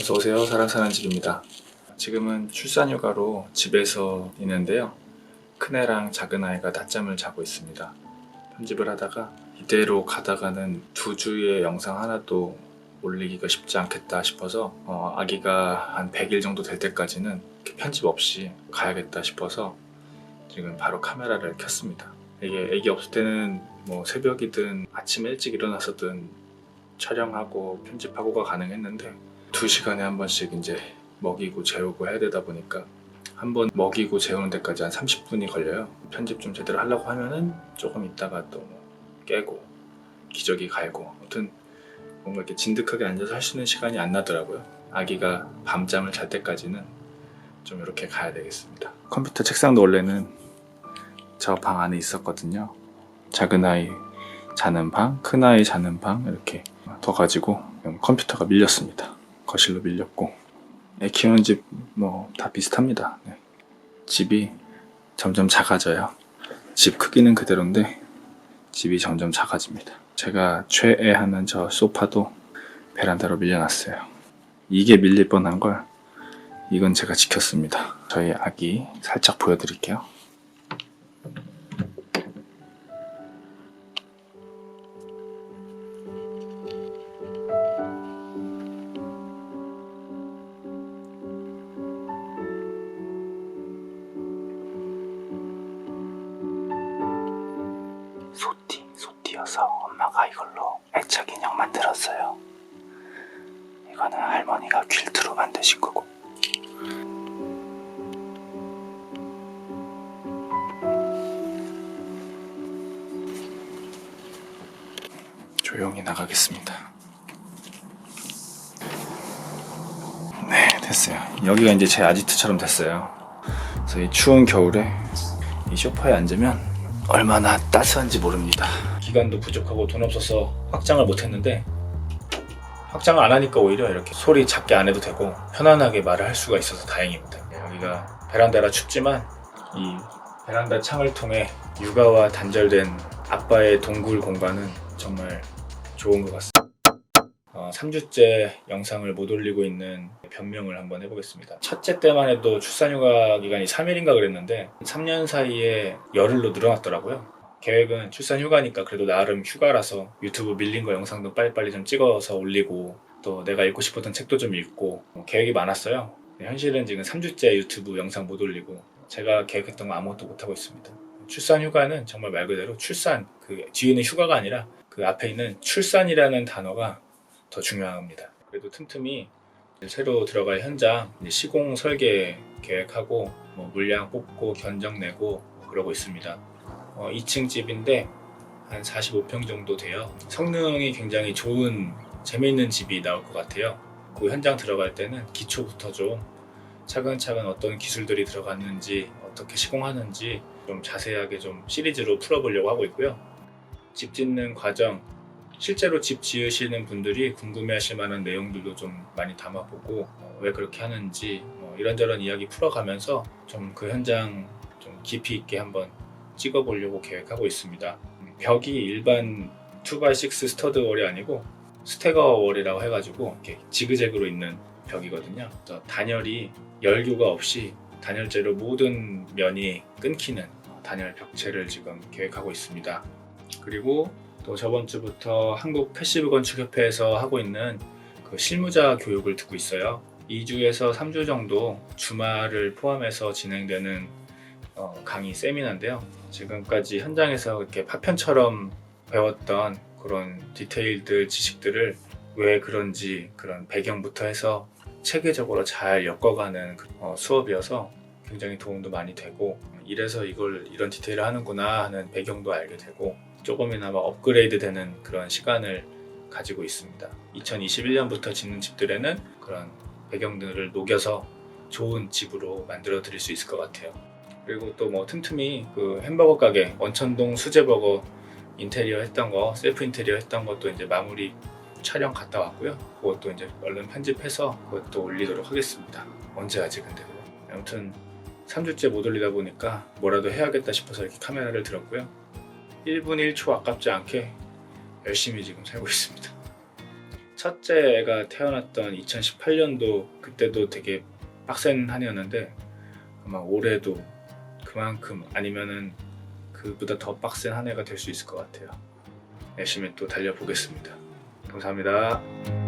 어서 오세요. 사람 사는 집입니다. 지금은 출산 휴가로 집에서 있는데요. 큰애랑 작은아이가 낮잠을 자고 있습니다. 편집을 하다가 이대로 가다가는 두 주의 영상 하나도 올리기가 쉽지 않겠다 싶어서 어, 아기가 한 100일 정도 될 때까지는 편집 없이 가야겠다 싶어서 지금 바로 카메라를 켰습니다. 이게 아기 없을 때는 뭐 새벽이든 아침 일찍 일어나서든 촬영하고 편집하고가 가능했는데 두 시간에 한 번씩 이제 먹이고 재우고 해야 되다 보니까 한 번 먹이고 재우는 데까지 한 30분이 걸려요. 편집 좀 제대로 하려고 하면은 조금 있다가 또뭐 깨고 기저귀 갈고 아무튼 뭔가 이렇게 진득하게 앉아서 할 수 있는 시간이 안 나더라고요. 아기가 밤잠을 잘 때까지는 좀 이렇게 가야 되겠습니다. 컴퓨터 책상도 원래는 저 방 안에 있었거든요. 작은 아이 자는 방, 큰 아이 자는 방 이렇게 둬가지고 컴퓨터가 밀렸습니다. 거실로 밀렸고 애 키우는 집 뭐 다 비슷합니다. 네. 집이 점점 작아져요. 집 크기는 그대로인데 집이 점점 작아집니다. 제가 최애하는 저 소파도 베란다로 밀려났어요. 이게 밀릴 뻔한 걸 이건 제가 지켰습니다. 저희 아기 살짝 보여드릴게요. 소띠, 소띠여서 엄마가 이걸로 애착 인형 만들었어요. 이거는 할머니가 퀼트로 만드신 거고. 조용히 나가겠습니다. 네, 됐어요. 여기가 이제 제 아지트처럼 됐어요. 그래서 이 추운 겨울에 이 소파에 앉으면 얼마나 따스한지 모릅니다. 기간도 부족하고 돈 없어서 확장을 못했는데 확장을 안 하니까 오히려 이렇게 소리 작게 안 해도 되고 편안하게 말을 할 수가 있어서 다행입니다. 여기가 베란다라 춥지만 이 베란다 창을 통해 육아와 단절된 아빠의 동굴 공간은 정말 좋은 것 같습니다. 어, 3주째 영상을 못 올리고 있는 변명을 한번 해보겠습니다. 첫째 때만 해도 출산휴가 기간이 3일인가 그랬는데 3년 사이에 열흘로 늘어났더라고요. 계획은 출산휴가니까 그래도 나름 휴가라서 유튜브 밀린 거 영상도 빨리빨리 좀 찍어서 올리고 또 내가 읽고 싶었던 책도 좀 읽고 뭐 계획이 많았어요. 현실은 지금 3주째 유튜브 영상 못 올리고 제가 계획했던 거 아무것도 못하고 있습니다. 출산휴가는 정말 말 그대로 출산, 그 뒤에는 휴가가 아니라 그 앞에 있는 출산이라는 단어가 더 중요합니다. 그래도 틈틈이 새로 들어갈 현장 시공 설계 계획하고 뭐 물량 뽑고 견적 내고 뭐 그러고 있습니다. 어, 2층 집인데 한 45평 정도 돼요. 성능이 굉장히 좋은 재미있는 집이 나올 것 같아요. 그 현장 들어갈 때는 기초부터 좀 차근차근 어떤 기술들이 들어갔는지 어떻게 시공하는지 좀 자세하게 좀 시리즈로 풀어보려고 하고 있고요. 집 짓는 과정 실제로 집 지으시는 분들이 궁금해하실 만한 내용들도 좀 많이 담아보고 어, 왜 그렇게 하는지 뭐 이런저런 이야기 풀어가면서 좀 그 현장 좀 깊이 있게 한번 찍어보려고 계획하고 있습니다. 음, 벽이 일반 2x6 스터드 월이 아니고 스테거 월이라고 해가지고 이렇게 지그재그로 있는 벽이거든요. 단열이 열교가 없이 단열재로 모든 면이 끊기는 단열 벽체를 지금 계획하고 있습니다. 그리고 또 저번 주부터 한국 패시브 건축협회에서 하고 있는 그 실무자 교육을 듣고 있어요. 2주에서 3주 정도 주말을 포함해서 진행되는 어, 강의 세미나인데요. 지금까지 현장에서 이렇게 파편처럼 배웠던 그런 디테일들 지식들을 왜 그런지 그런 배경부터 해서 체계적으로 잘 엮어가는 그, 어, 수업이어서 굉장히 도움도 많이 되고 이래서 이걸 이런 디테일을 하는구나 하는 배경도 알게 되고 조금이나마 업그레이드 되는 그런 시간을 가지고 있습니다. 2021년부터 짓는 집들에는 그런 배경들을 녹여서 좋은 집으로 만들어 드릴 수 있을 것 같아요. 그리고 또 뭐 틈틈이 그 햄버거 가게 원천동 수제버거 인테리어 했던 거 셀프 인테리어 했던 것도 이제 마무리 촬영 갔다 왔고요. 그것도 이제 얼른 편집해서 그것도 올리도록 하겠습니다. 언제 하지 근데 그거. 아무튼 3주째 못 올리다 보니까 뭐라도 해야겠다 싶어서 이렇게 카메라를 들었고요. 1분 1초 아깝지 않게 열심히 지금 살고 있습니다. 첫째 애가 태어났던 2018년도 그때도 되게 빡센 한 해였는데 아마 올해도 그만큼 아니면은 그보다 더 빡센 한 해가 될 수 있을 것 같아요. 열심히 또 달려보겠습니다. 감사합니다.